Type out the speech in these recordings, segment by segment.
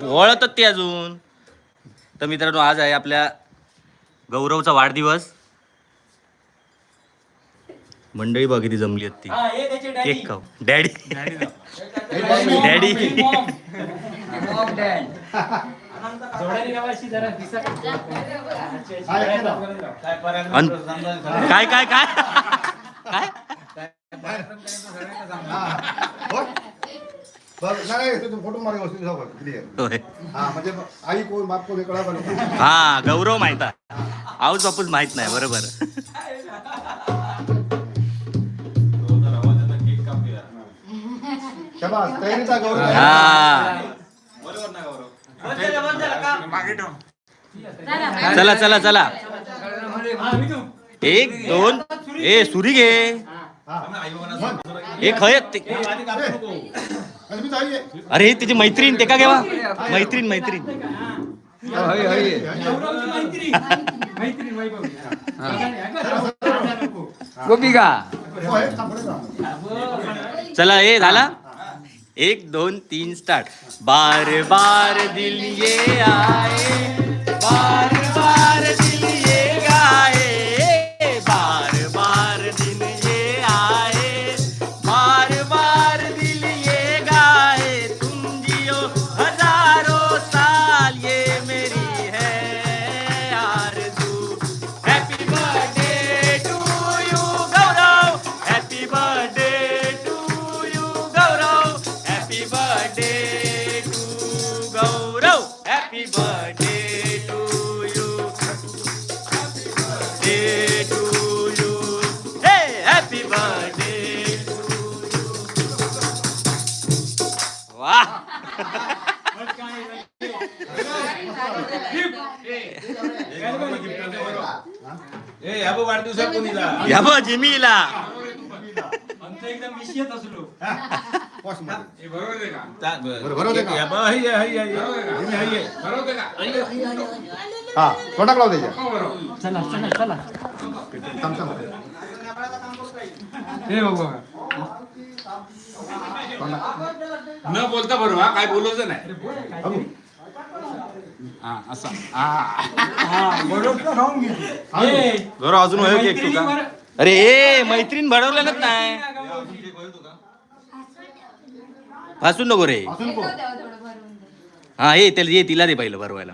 तू वळतच ते अजून. तर मित्रांनो आज आहे आपल्या गौरवचा वाढदिवस. मंडळी बघ किती जमली आहेत ती. केक खाऊ. डॅडी. डॅडी अन- काय? काय? काय? काय फोटो मारे वस्तू जाऊ क्लिअर. होय. हा म्हणजे आई कोण बाप कोण हे कळा पाहिजे हा गौरव माहीत आहे. आऊच बापूच माहीत नाही बरोबर. शबास तयारीचा गौरव. हा. चला चला चला. एक दोन. ए सुरी घे. एक खय ते-. अरे हे तिची मैत्रीण ते का घेवा मैत्रीण मैत्रीण गोपिका हो, हे. चला ए झाला? एक दोन तीन स्टार्ट बार बार दिल ये आए. बार बार दिल वाह या बघ जिमीला. पॉशमध्ये. बरं, बरोबर आहे का? हा तोंडाक लाव त्याच्या चला थांब, थांब. हे बाबा न बोलता बरोबर हा काय बोलायचं नाही. हा असा. गौरव अजून होय केक तुका अरे ए मैत्रीण भडवलेलंच नाही. वाचून नको रे. हा ये त्याला ये तिला दे पहिलं भरवायला.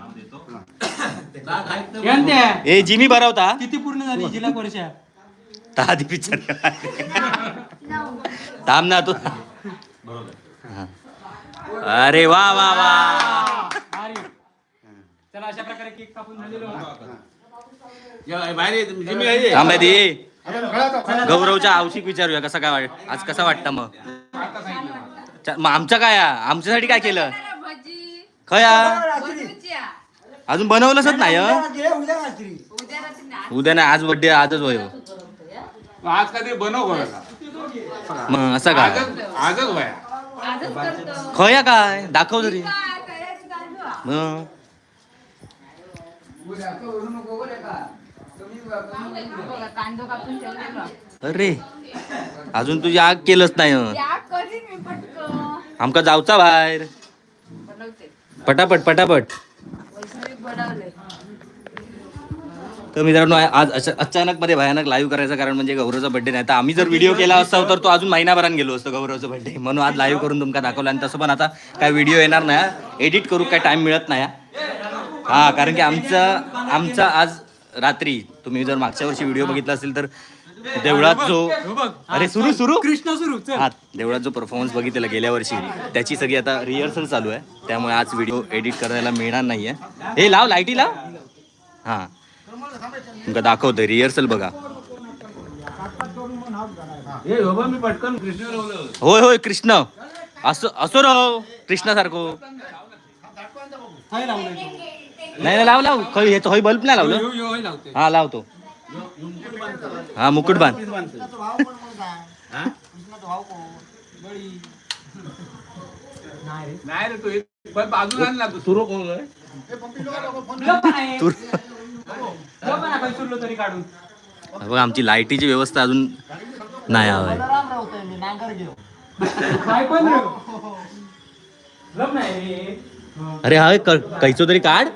ए जिमी भरवता? किती पूर्ण झाली जिल्हा परिषद? आधी पिक्चर थांब ना तू. हा. अरे वा वा वा चला अशा प्रकारे केक कापून झालेलो. थांब दे गौरवच्या आवशिक विचारूया कसा काय वाट आज कसा वाटतं मग चा- मग आमचं काय आ? आमच्यासाठी काय केलं भजी खया. अजून बनवलंच नाही हं? उद्या रात्री. उद्या नाही आज बर्थडे आजच होय आज काहीतरी बनव घराला. मग असं काय आजच आजच वया. खया काय दाखव तरी. मग कांदो कापून ठेवलेलो. अरे अजून तुझी आग केलंच नाही हं. त्या करीन मी पटकन. आमका जाऊचा बाहेर बनवते. पटापट पटापट वैष्णवी बनवले. तर मित्रांनो आज अचा- अचानक मध्ये भयानक लाईव्ह करायचं कारण म्हणजे गौरवचा बर्थडे नाही. तर आम्ही जर व्हिडिओ केला असता तर तो अजून महिनाभरान गेलो असतो गौरवचा बर्थडे म्हणून आज लाईव्ह करून तुमका दाखवलं आणि तसं पण आता काय व्हिडिओ येणार नाही एडिट करू काय टाइम मिळत नाही हा. कारण की आमचा आमचा आज रात्री तुम्ही जर मागच्या वर्षी व्हिडिओ बघितला असेल तर देवळात जो अरे सुरू सुरू? कृष्ण सुरू चल. हा देवळात जो परफॉर्मन्स बघितलेला गेल्या वर्षी त्याची सगळी आता रिहर्सल चालू आहे. त्यामुळे आज व्हिडिओ एडिट करायला मिळणार नाहीये. हे लाव लाईटी लाव. हा. तुमका दाखवतोय रिहर्सल बघा. हे कृष्ण होय होय कृष्ण. असो असो राव कृष्णासारखो. हाय लावलंय नाही नाही, लाव लाव. हे होय बल्ब नाही तो. लावलं हा लावतो. हा मुकुट बांध. नाही रे तू बाजूला आण ना तू सुरू कोण आहे? तू सुरलो तरी काढून. बघ आमची लाईटीची व्यवस्था अजून नाही हवंय रे. अरे हा कैचो तरी काढ.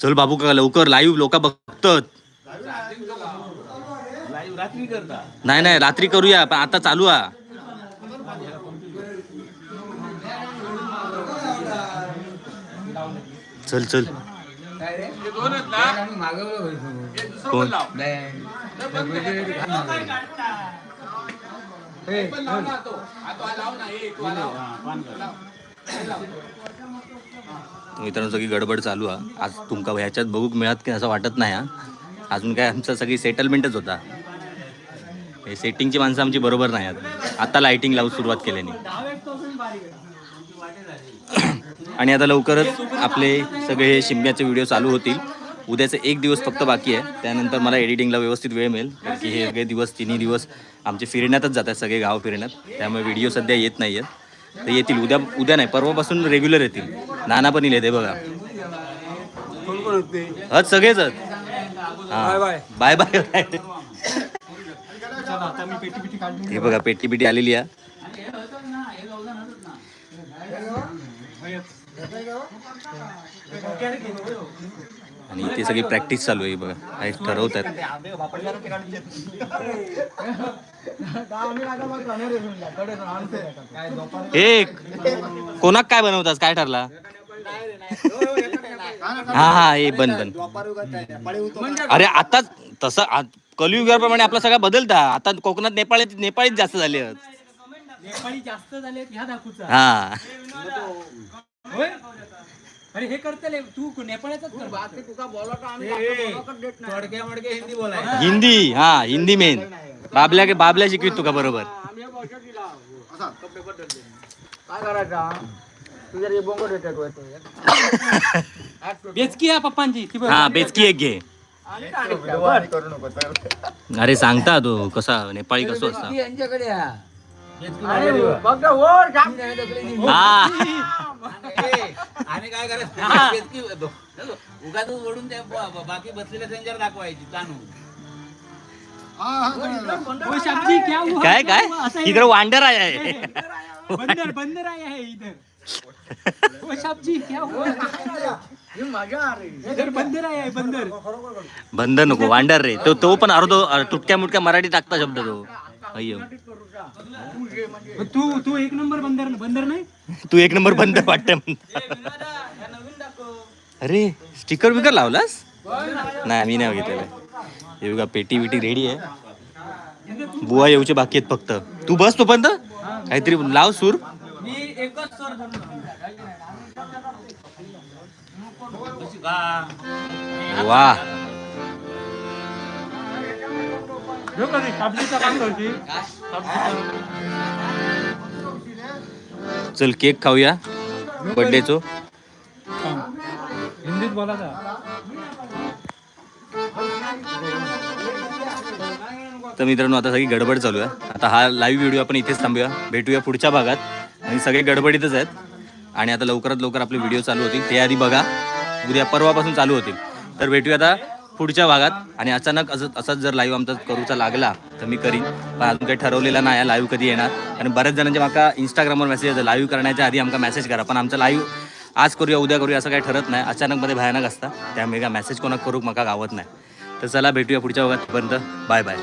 चल बाबू का लवकर लाईव्ह लोक बघतात. नाही नाही रात्री करूया पण आता चालू आ चल चल. मित्रांनो सगळी गडबड चालू आहे आज तुमका ह्याच्यात बघूक मिळत की असं वाटत नाही हा. अजून काय आमचं सगळी सेटलमेंटच होता. हे सेटिंगची माणसं आमची बरोबर नाही आहेत. आता लाइटिंग लावून सुरुवात केल्याने. आणि आता लवकरच आपले सगळे शिमग्याचे व्हिडिओ चालू होतील. उद्याचे एक दिवस फक्त बाकी आहे. त्यानंतर मला एडिटिंगला व्यवस्थित वेळ मिळेल. कारण की हे सगळे दिवस तिन्ही दिवस आमचे फिरण्यातच जातात सगळे गाव फिरण्यात. त्यामुळे व्हिडिओ सध्या येत नाही आहेत तर येतील. उद्या उद्या नाही. परवापासून रेग्युलर येतील. नाना पण येईल ते बघा. हत? सगळेच बाय बाय. Bye bye. हे बघा पेटी पिटी आलेली आहे. आणि इथे सगळी प्रॅक्टिस चालू आहे बघा. काही ठरवत आहेत एक. कोणाक काय बनवतास? काय ठरला? हा हा हे बन बन अरे आता तसं कलियुगाप्रमाणे आपला सगळा बदलता. आता कोकणात नेपाळी नेपाळीच जास्त झाले आहेत. नेपाळी जास्त झाले ह्या दाखवूचा हा. अरे हे करतले तू नेपाळाचाच कर. बाकी तुका हिंदी बोलाय. हिंदी हा हिंदी मेन बाबल्या बाबल्या शिकवीत तुका बरोबर. बेचकी आहे पप्पांची ती बघ. हा बेचकी एक घे. अरे सांगता तू कसा नेपाळी कसो असता? हा आणि काय करायचं? उगाच ओढून त्या ब- बाकी बसलेल्या दाखवायची हा, हा, क्या हुआ? काय इकडे वांडर आहे. बंदर बंदर आया है इधर. ओ शाबजी क्या हुआ? इधर बंदर आया है बंदर. बंद नको वांडर रे. तो तो पण अर्धो तुटक्या मुटक्या मराठी टाकता शब्द तो. अय्यो तू तू एक नंबर बंदर बंदर नाही? तू एक नंबर बंद वाटत अरे स्टिकर बिकर लावलास? नाही मी नाही बघितलेलं हे बघा पेटी बिटी रेडी आहे. बुवा येऊचे बाकी आहेत फक्त. तू बस तोपर्यंत. काहीतरी लाव सूर. मी काम करते चल केक खाऊया बर्थडेचो हिंदीत बोलायचा तर मित्रांनो आता सगळी गडबड चालू आहे. आता हा लाईव्ह व्हिडिओ आपण इथेच थांबूया. भेटूया पुढच्या भागात. आणि सगळे गडबडीतच आहेत. आणि आता लवकरात लवकर आपले व्हिडिओ चालू होतील. ते आधी बघा उद्या परवापासून चालू होतील. तर भेटूया आता पुढच्या भागात. आणि अचानक असं असंच जर लाईव्ह आमचा करूचा लागला तर मी करीन. पण अजून काही ठरवलेलं नाही लाईव्ह कधी येणार. आणि बऱ्याच जणांचे माका इंस्टाग्रामवर मेसेज येतात लाईव्ह करण्याच्या आधी आमका मेसेज करा. पण आमचा लाईव्ह आज करूया उद्या करूया असं काही ठरत नाही. अचानकमध्ये भयानक असता. त्यामुळे मेसेज कोणाक करूक माका गावत नाही. तर चला भेटूया पुढच्या भागात. पर्यंत बाय बाय